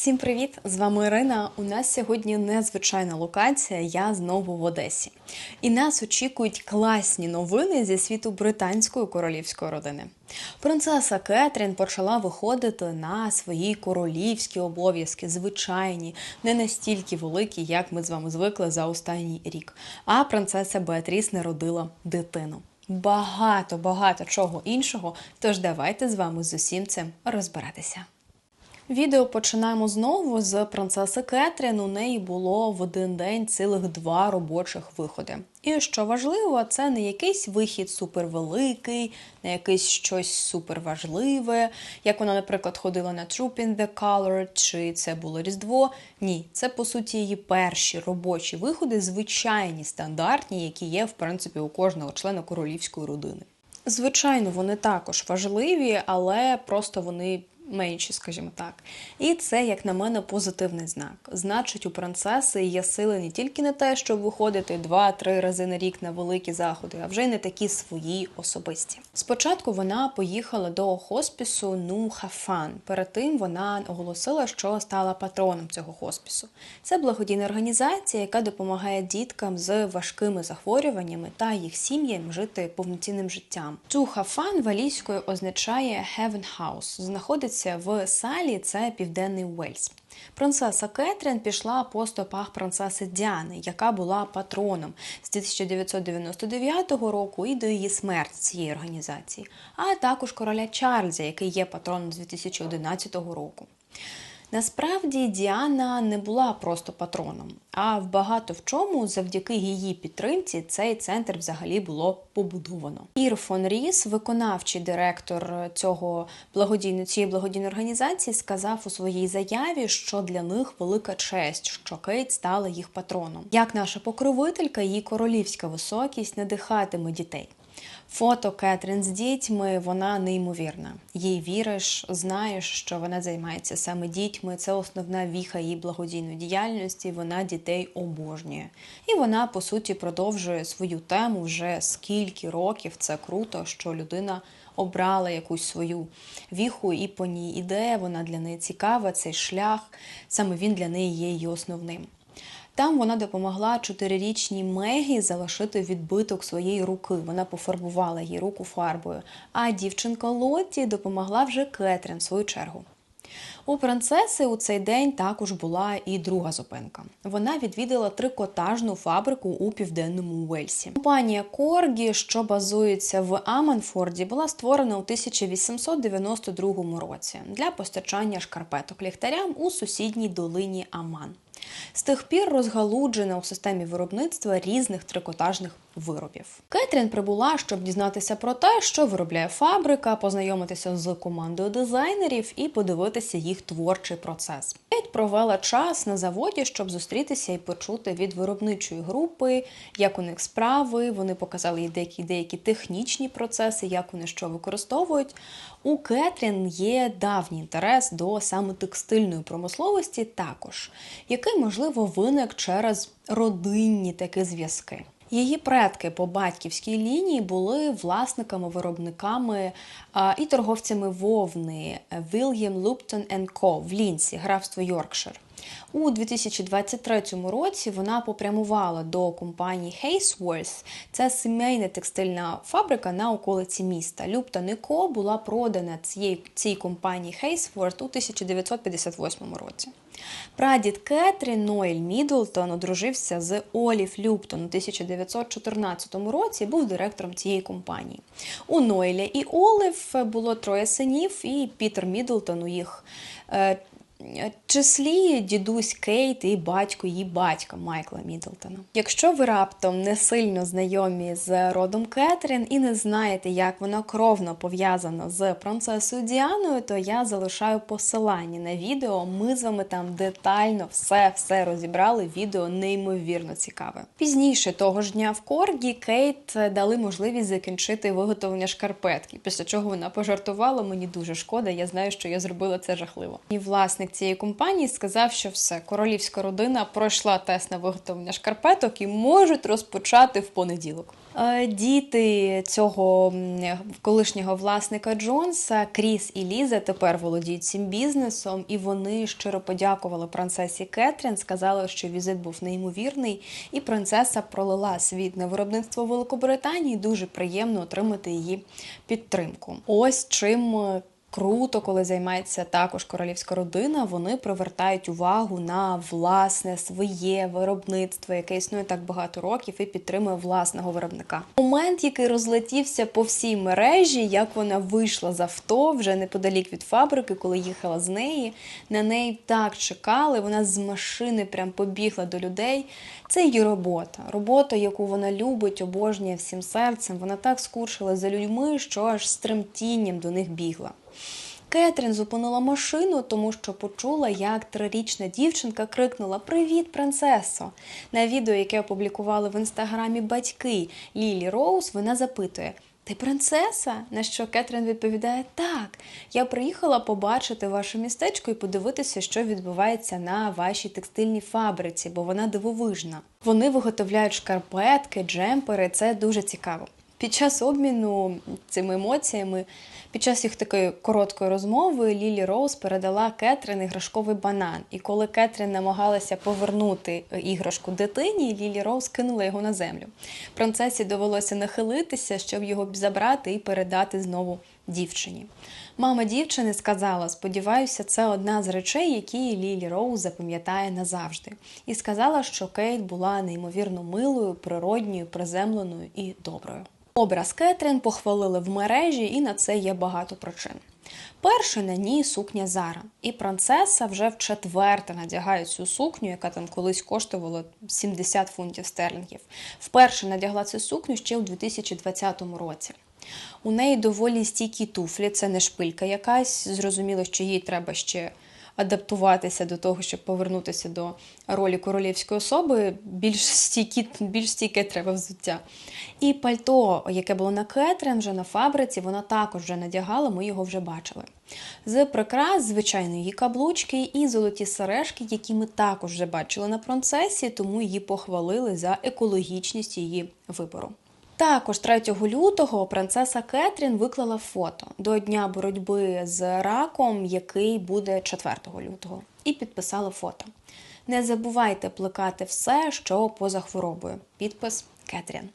Всім привіт! З вами Ірина. У нас сьогодні незвичайна локація. Я знову в Одесі. І нас очікують класні новини зі світу британської королівської родини. Принцеса Кетрін почала виходити на свої королівські обов'язки, звичайні, не настільки великі, як ми з вами звикли за останній рік. А принцеса Беатріс народила дитину. Багато багато чого іншого. Тож давайте з вами з усім цим розбиратися. Відео починаємо знову з принцеси Кетрін. У неї було в один день цілих два робочих виходи. І що важливо, це не якийсь вихід супервеликий, не якийсь щось суперважливе, як вона, наприклад, ходила на Troop in the Color, чи це було Різдво. Ні, це по суті її перші робочі виходи, звичайні, стандартні, які є, в принципі, у кожного члена королівської родини. Звичайно, вони також важливі, але просто вони менші, скажімо так. І це, як на мене, позитивний знак. Значить, у принцеси є сили не тільки на те, щоб виходити два-три рази на рік на великі заходи, а вже й не такі свої особисті. Спочатку вона поїхала до хоспісу Нухафан. Перед тим вона оголосила, що стала патроном цього хоспісу. Це благодійна організація, яка допомагає діткам з важкими захворюваннями та їх сім'ям жити повноцінним життям. Тухафан валійською означає Heaven House. Знаходиться в Салі, це південний Уельс. Принцеса Кетрін пішла по стопах принцеси Діани, яка була патроном з 1999 року і до її смерті цієї організації, а також короля Чарльза, який є патроном з 2011 року. Насправді Діана не була просто патроном, а в багато в чому, завдяки її підтримці, цей центр взагалі було побудовано. Ір фон Ріс, виконавчий директор цього благодійної цієї благодійної організації, сказав у своїй заяві, що для них велика честь, що Кейт стала їх патроном. Як наша покровителька, її королівська високість надихатиме дітей. Фото Кетрін з дітьми вона неймовірна. Їй віриш, знаєш, що вона займається саме дітьми. Це основна віха її благодійної діяльності. Вона дітей обожнює. І вона, по суті, продовжує свою тему вже скільки років. Це круто, що людина обрала якусь свою віху і по ній іде. Вона для неї цікава, цей шлях. Саме він для неї є її основним. Там вона допомогла чотирирічній Мегі залишити відбиток своєї руки. Вона пофарбувала її руку фарбою. А дівчинка Лотті допомогла вже Кетрін в свою чергу. У принцеси у цей день також була і друга зупинка. Вона відвідала трикотажну фабрику у південному Уельсі. Компанія Коргі, що базується в Аманфорді, була створена у 1892 році для постачання шкарпеток ліхтарям у сусідній долині Аман. З тих пір розгалуджена у системі виробництва різних трикотажних виробів. Кетрін прибула, щоб дізнатися про те, що виробляє фабрика, познайомитися з командою дизайнерів і подивитися їх творчий процес. Кейт провела час на заводі, щоб зустрітися і почути від виробничої групи, як у них справи. Вони показали їй деякі деякі технічні процеси, як вони що використовують. У Кетрін є давній інтерес до саме текстильної промисловості, також який можливо виник через родинні такі зв'язки. Її предки по батьківській лінії були власниками-виробниками а, і торговцями вовни Вільям Луптон Ко в Лінсі, графство Йоркшир. У 2023 році вона попрямувала до компанії Haysworth. Це сімейна текстильна фабрика на околиці міста. Люптон Ко була продана цієї цій компанії Haysworth у 1958 році. Прадід Кетрін Ноель Мідлтон одружився з Оліф Люптон у 1914 році. і Був директором цієї компанії. У Ноеля і Оліф було троє синів, і Пітер Мідлтон у їх е, числі дідусь Кейт і батько її батька Майкла Мідлтона. Якщо ви раптом не сильно знайомі з родом Кетрін і не знаєте, як вона кровно пов'язана з принцесою Діаною, то я залишаю посилання на відео. Ми з вами там детально все-все розібрали. Відео неймовірно цікаве. Пізніше того ж дня в Коргі Кейт дали можливість закінчити виготовлення шкарпетки, після чого вона пожартувала. Мені дуже шкода. Я знаю, що я зробила це жахливо. І власник цієї компанії сказав, що все, королівська родина пройшла тест на виготовлення шкарпеток і можуть розпочати в понеділок. Е, Діти цього колишнього власника Джонса, Кріс і Ліза, тепер володіють цим бізнесом, і вони щиро подякували принцесі Кетрін, сказали, що візит був неймовірний, і принцеса пролила світ на виробництво Великобританії. Дуже приємно отримати її підтримку. Ось чим. Круто, коли займається також королівська родина, вони привертають увагу на власне своє виробництво, яке існує так багато років і підтримує власного виробника. Момент, який розлетівся по всій мережі, як вона вийшла з авто вже неподалік від фабрики, коли їхала з неї. На неї так чекали. Вона з машини прям побігла до людей. Це її робота. Робота, яку вона любить, обожнює всім серцем. Вона так скучила за людьми, що аж з тремтінням до них бігла. Кетрін зупинила машину, тому що почула, як трирічна дівчинка крикнула Привіт, принцесо! На відео, яке опублікували в інстаграмі батьки Лілі Роуз, вона запитує: Ти принцеса? На що Кетрін відповідає: Так, я приїхала побачити ваше містечко і подивитися, що відбувається на вашій текстильній фабриці, бо вона дивовижна. Вони виготовляють шкарпетки, джемпери. Це дуже цікаво. Під час обміну цими емоціями, під час їх такої короткої розмови, Лілі Роуз передала Кетрін іграшковий банан. І коли Кетрін намагалася повернути іграшку дитині, Лілі Роуз кинула його на землю. Принцесі довелося нахилитися, щоб його забрати і передати знову дівчині. Мама дівчини сказала: сподіваюся, це одна з речей, які Лілі Роуз запам'ятає назавжди. І сказала, що Кейт була неймовірно милою, природньою, приземленою і доброю. Образ Кетрін похвалили в мережі, і на це є багато причин. Перше на ній сукня Зара, і принцеса вже в четверте надягає цю сукню, яка там колись коштувала 70 фунтів стерлінгів. Вперше надягла цю сукню ще у 2020 році. У неї доволі стійкі туфлі, це не шпилька якась. Зрозуміло, що їй треба ще адаптуватися до того, щоб повернутися до ролі королівської особи. Більш стійкі, більш стійке треба взуття. І пальто, яке було на Кетрен, вже на фабриці, вона також вже надягала, ми його вже бачили. З прикрас, звичайно, її каблучки і золоті сережки, які ми також вже бачили на принцесі, тому її похвалили за екологічність її вибору. Також 3 лютого принцеса Кетрін виклала фото до дня боротьби з раком, який буде 4 лютого, і підписала фото. Не забувайте плекати все, що поза хворобою. Підпис Кетрін.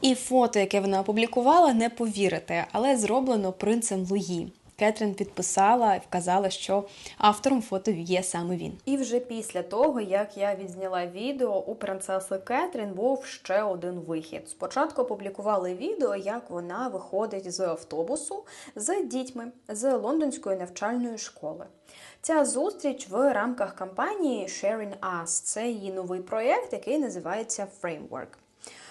І фото, яке вона опублікувала, не повірите, але зроблено принцем Луї. Кетрін підписала і вказала, що автором фото є саме він. І вже після того, як я відзняла відео, у принцеси Кетрін був ще один вихід. Спочатку опублікували відео, як вона виходить з автобусу з дітьми з лондонської навчальної школи. Ця зустріч в рамках кампанії Sharing Us. Це її новий проєкт, який називається Framework.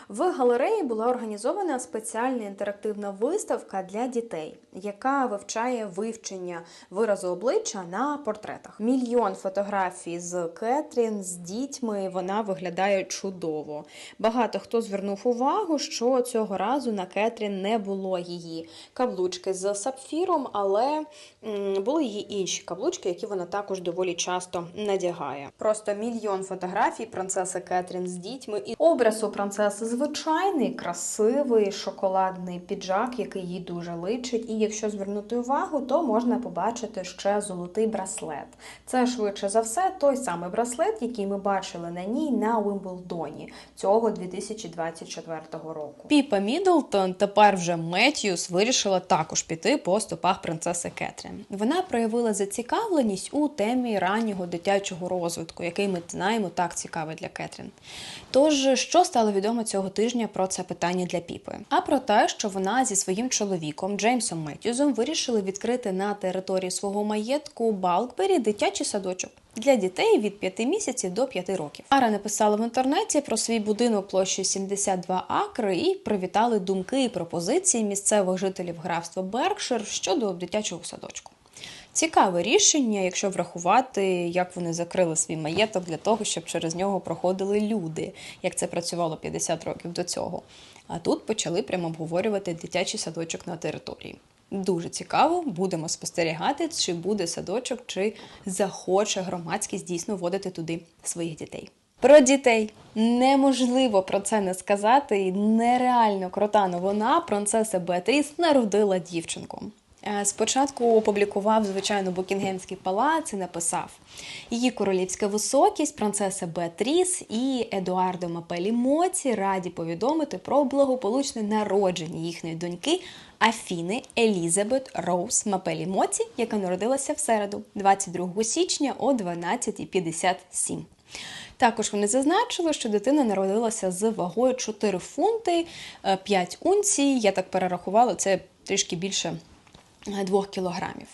В галереї була організована спеціальна інтерактивна виставка для дітей, яка вивчає вивчення виразу обличчя на портретах. Мільйон фотографій з Кетрін, з дітьми. Вона виглядає чудово. Багато хто звернув увагу, що цього разу на Кетрін не було її каблучки з сапфіром, але були її інші каблучки, які вона також доволі часто надягає. Просто мільйон фотографій принцеси Кетрін з дітьми і образ у принцеси звичайний, красивий шоколадний піджак, який їй дуже личить. І якщо звернути увагу, то можна побачити ще золотий браслет. Це швидше за все той самий браслет, який ми бачили на ній на Уимблдоні цього 2024 року. Піпа Мідлтон, тепер вже Меттьюс, вирішила також піти по стопах принцеси Кетрін. Вона проявила зацікавленість у темі раннього дитячого розвитку, який ми знаємо так цікавий для Кетрін. Тож, що стало відомо цього тижня про це питання для Піпи? А про те, що вона зі своїм чоловіком Джеймсом Меттьюзом вирішили відкрити на території свого маєтку Балкбері дитячий садочок. Для дітей від 5 місяців до 5 років. Ара написала в інтернеті про свій будинок площею 72 акри і привітали думки і пропозиції місцевих жителів графства Беркшир щодо дитячого садочку. Цікаве рішення, якщо врахувати, як вони закрили свій маєток для того, щоб через нього проходили люди, як це працювало 50 років до цього. А тут почали прямо обговорювати дитячий садочок на території. Дуже цікаво, будемо спостерігати, чи буде садочок, чи захоче громадськість дійсно вводити туди своїх дітей. Про дітей неможливо про це не сказати. І Нереально крута новина. Принцеса Беатріс народила дівчинку. Е, Спочатку опублікував, звичайно, Букінгемський палац і написав: її королівська високість, принцеса Беатріс і Едуардо Мапелі Моці раді повідомити про благополучне народження їхньої доньки Афіни Елізабет Роуз Мапелі Моці, яка народилася в середу, 22 січня о 12.57. Також вони зазначили, що дитина народилася з вагою 4 фунти 5 унцій. Я так перерахувала, це трішки більше 2 кілограмів.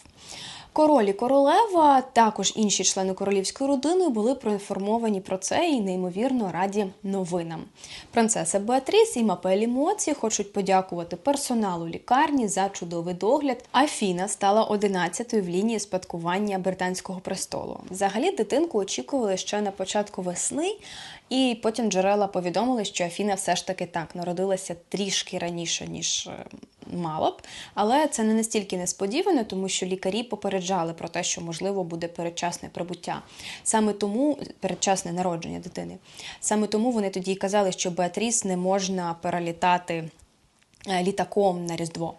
Король і королева, також інші члени королівської родини були проінформовані про це і неймовірно раді новинам. Принцеса Беатріс і Мапелі Моці хочуть подякувати персоналу лікарні за чудовий догляд. Афіна стала 11-ю в лінії спадкування британського престолу. Взагалі дитинку очікували ще на початку весни, і потім джерела повідомили, що Афіна все ж таки так народилася трішки раніше ніж е, мало б, але це не настільки несподівано, тому що лікарі попереджали про те, що можливо буде передчасне прибуття. Саме тому передчасне народження дитини. Саме тому вони тоді й казали, що Беатріс не можна перелітати е, літаком на Різдво.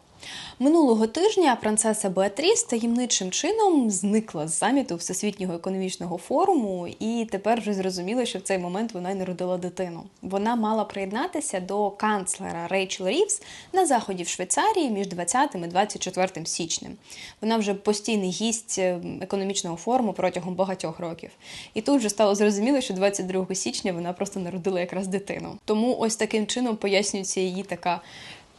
Минулого тижня принцеса Беатріс таємничим чином зникла з саміту Всесвітнього економічного форуму, і тепер вже зрозуміло, що в цей момент вона й народила дитину. Вона мала приєднатися до канцлера Рейчел Рівс на заході в Швейцарії між 20 і 24 січнем. Вона вже постійний гість е, економічного форуму протягом багатьох років. І тут вже стало зрозуміло, що 22 січня вона просто народила якраз дитину. Тому ось таким чином пояснюється її така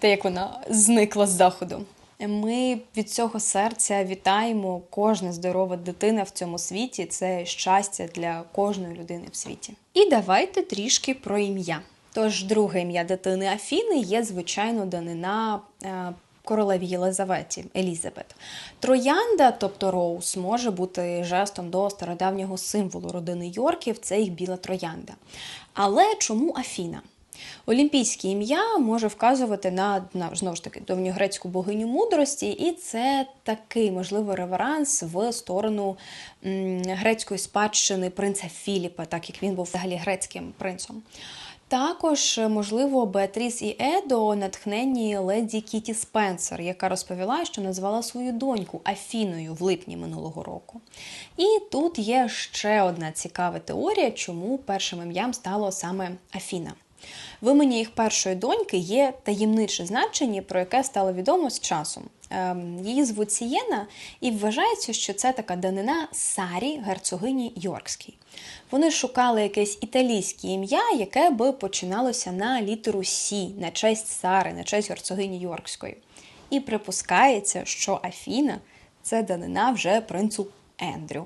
те, як вона зникла з заходу. Ми від цього серця вітаємо кожна здорова дитина в цьому світі. Це щастя для кожної людини в світі. І давайте трішки про ім'я. Тож, друге ім'я дитини Афіни є, звичайно, данина. е, Королеві Єлизаветі Елізабет. Троянда, тобто Роуз, може бути жестом до стародавнього символу родини Йорків це їх біла троянда. Але чому Афіна? Олімпійське ім'я може вказувати на, на знову ж таки давньогрецьку богиню мудрості, і це такий можливо реверанс в сторону м, грецької спадщини принца Філіпа, так як він був взагалі грецьким принцем. Також, можливо, Беатріс і Едо натхненні леді Кіті Спенсер, яка розповіла, що назвала свою доньку Афіною в липні минулого року. І тут є ще одна цікава теорія, чому першим ім'ям стало саме Афіна. В імені їх першої доньки є таємниче значення, про яке стало відомо з часом. Ем, Її звуть Сієна, і вважається, що це така данина Сарі, герцогині Йоркській. Вони шукали якесь італійське ім'я, яке би починалося на літеру Сі, на честь Сари, на честь герцогині Йоркської. І припускається, що Афіна це данина вже принцу Ендрю.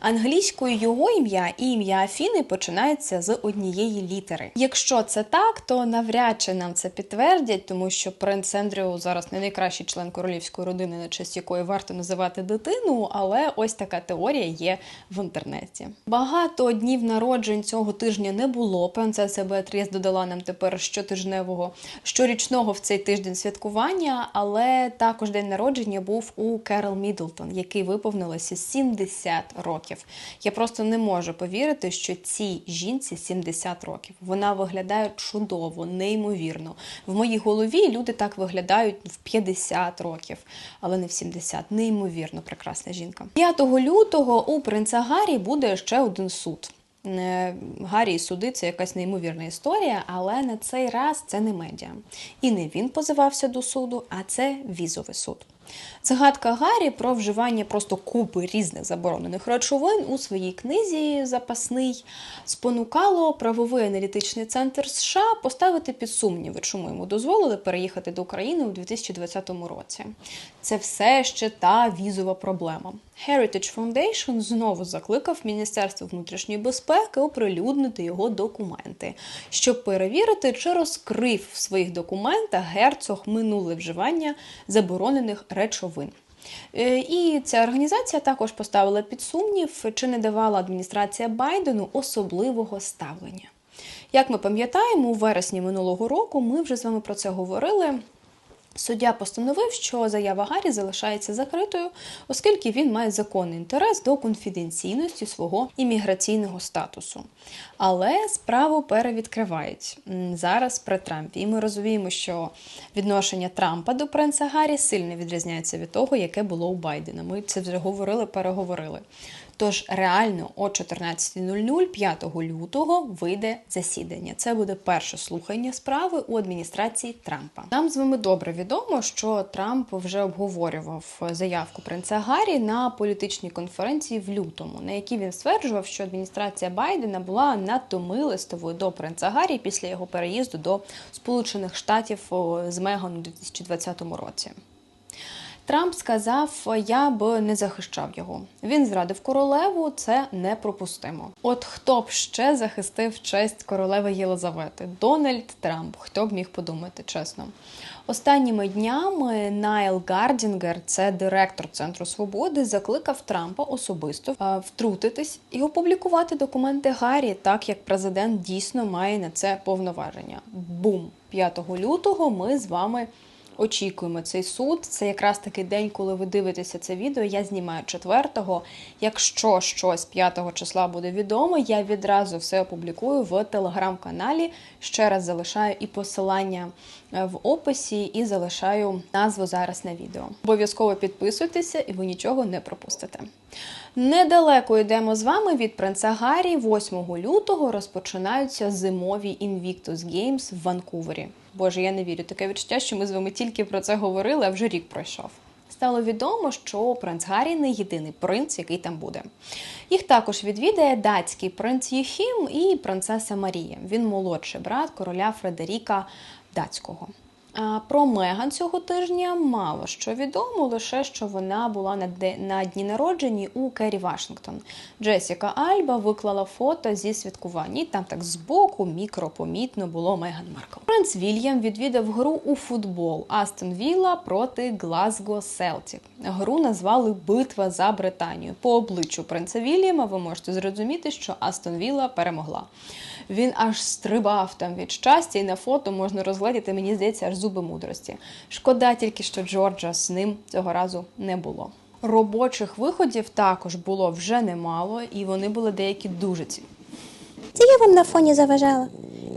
Англійською його ім'я і ім'я Афіни починається з однієї літери. Якщо це так, то навряд чи нам це підтвердять, тому що принц Ендрю зараз не найкращий член королівської родини, на честь якої варто називати дитину, але ось така теорія є в інтернеті. Багато днів народжень цього тижня не було. Принцеса Беатріс додала нам тепер щотижневого, щорічного в цей тиждень святкування, але також день народження був у Керол Мідлтон, який виповнилося 70 років. Я просто не можу повірити, що цій жінці 70 років. Вона виглядає чудово, неймовірно. В моїй голові люди так виглядають в 50 років, але не в 70. Неймовірно прекрасна жінка. 5 лютого у принца Гаррі буде ще один суд. Е, Гаррі суди це якась неймовірна історія, але на цей раз це не медіа. І не він позивався до суду, а це візовий суд. Згадка Гаррі про вживання просто купи різних заборонених речовин у своїй книзі запасний спонукало правовий аналітичний центр США поставити під сумніви, чому йому дозволили переїхати до України у 2020 році. Це все ще та візова проблема. Heritage Foundation знову закликав Міністерство внутрішньої безпеки оприлюднити його документи, щоб перевірити, чи розкрив в своїх документах герцог минуле вживання заборонених речовин. Е, І ця організація також поставила під сумнів, чи не давала адміністрація Байдену особливого ставлення. Як ми пам'ятаємо, у вересні минулого року ми вже з вами про це говорили. Суддя постановив, що заява Гаррі залишається закритою, оскільки він має законний інтерес до конфіденційності свого імміграційного статусу. Але справу перевідкривають зараз при Трампі. І ми розуміємо, що відношення Трампа до принца Гаррі сильно відрізняється від того, яке було у Байдена. Ми це вже говорили, переговорили. Тож реально о 14.00 5 лютого вийде засідання. Це буде перше слухання справи у адміністрації Трампа. Нам з вами добре відомо, що Трамп вже обговорював заявку принца Гаррі на політичній конференції в лютому, на якій він стверджував, що адміністрація Байдена була надто милостивою до принца Гаррі після його переїзду до Сполучених Штатів з Меган у 2020 році. Трамп сказав, я б не захищав його. Він зрадив королеву, це непропустимо. От хто б ще захистив честь королеви Єлизавети? Дональд Трамп. Хто б міг подумати, чесно. Останніми днями Найл Гардінгер, це директор Центру Свободи, закликав Трампа особисто е, втрутитись і опублікувати документи Гаррі, так як президент дійсно має на це повноваження. Бум! 5 лютого ми з вами очікуємо цей суд. Це якраз такий день, коли ви дивитеся це відео. Я знімаю 4-го. Якщо щось 5 числа буде відомо, я відразу все опублікую в телеграм-каналі. Ще раз залишаю і посилання е, в описі, і залишаю назву зараз на відео. Обов'язково підписуйтеся, і ви нічого не пропустите. Недалеко йдемо з вами від принца Гаррі. 8 лютого розпочинаються зимові Invictus Games в Ванкувері. Боже, я не вірю. Таке відчуття, що ми з вами тільки про це говорили, а вже рік пройшов. Стало відомо, що принц Гаррі не єдиний принц, який там буде. Їх також відвідає датський принц Єхім і принцеса Марія. Він молодший брат короля Фредеріка Датського. Про Меган цього тижня мало що відомо, лише що вона була на де- на дні народженні у Керрі Вашингтон. Джесіка Альба виклала фото зі святкування. І там так збоку мікропомітно було Меган Маркл. Принц Вільям відвідав гру у футбол Астон Вілла проти Глазго Селтік. Гру назвали Битва за Британію. По обличчю принца Вільяма ви можете зрозуміти, що Астон Вілла перемогла. Він аж стрибав там від щастя, і на фото можна розгледіти, мені здається, аж зуби мудрості. Шкода тільки, що Джорджа з ним цього разу не було. Робочих виходів також було вже немало, і вони були деякі дуже цікаві. Це я вам на фоні заважала.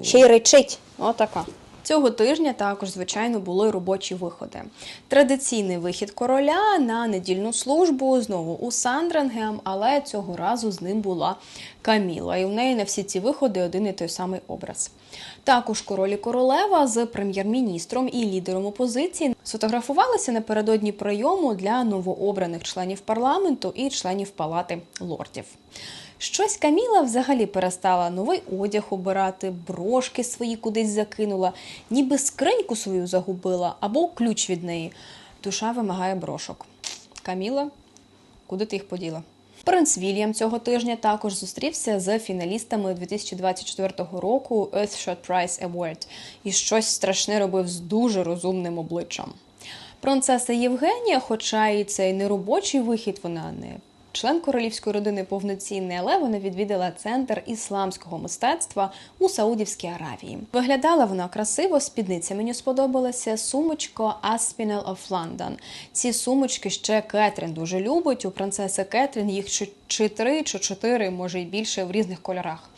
Ще й речить. Отака. Цього тижня також, звичайно, були робочі виходи. Традиційний вихід короля на недільну службу знову у Сандрингем, але цього разу з ним була Каміла. І в неї на всі ці виходи один і той самий образ. Також король і королева з прем'єр-міністром і лідером опозиції сфотографувалися напередодні прийому для новообраних членів парламенту і членів палати лордів. Щось Каміла взагалі перестала новий одяг обирати, брошки свої кудись закинула, ніби скриньку свою загубила або ключ від неї. Душа вимагає брошок. Каміла, куди ти їх поділа? Принц Вільям цього тижня також зустрівся з фіналістами 2024 року Earthshot Prize Award і щось страшне робив з дуже розумним обличчям. Принцеса Євгенія, хоча і цей не робочий вихід, вона не член королівської родини повноцінний, але вона відвідала центр ісламського мистецтва у Саудівській Аравії. Виглядала вона красиво, спідниця мені сподобалася. Сумочка Aspinall of London. Ці сумочки ще Кетрін дуже любить. У принцеси Кетрін їх чи, три, чи чотири, може й більше в різних кольорах.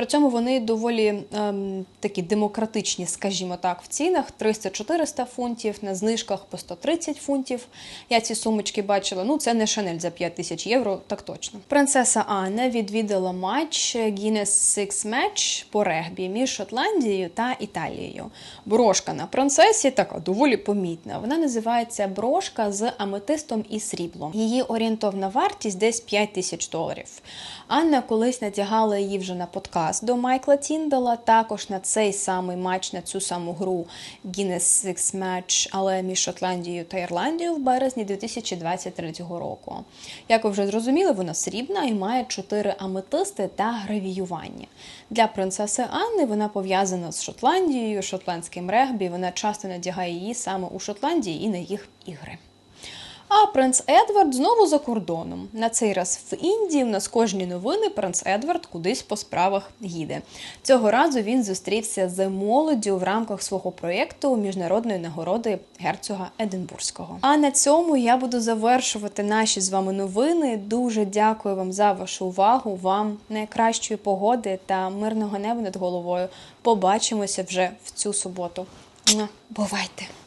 При цьому вони доволі ем, такі демократичні, скажімо так, в цінах 300-400 фунтів, на знижках по 130 фунтів. Я ці сумочки бачила. Ну, це не Шанель за 5 тисяч євро, так точно. Принцеса Анна відвідала матч Guinness Six Match по регбі між Шотландією та Італією. Брошка на принцесі така доволі помітна. Вона називається брошка з аметистом і сріблом. Її орієнтовна вартість десь 5 тисяч доларів. Анна колись надягала її вже на подкаст до Майкла Тіндала, також на цей самий матч, на цю саму гру Guinness Six Match, але між Шотландією та Ірландією в березні 2023 року. Як ви вже зрозуміли, вона срібна і має чотири аметисти та гравіювання. Для принцеси Анни вона пов'язана з Шотландією, шотландським регбі. Вона часто надягає її саме у Шотландії і на їх ігри. А принц Едвард знову за кордоном. На цей раз в Індії. В нас кожні новини принц Едвард кудись по справах їде. Цього разу він зустрівся з молоддю в рамках свого проєкту міжнародної нагороди герцога Единбурзького. А на цьому я буду завершувати наші з вами новини. Дуже дякую вам за вашу увагу. Вам найкращої погоди та мирного неба над головою. Побачимося вже в цю суботу. Бувайте!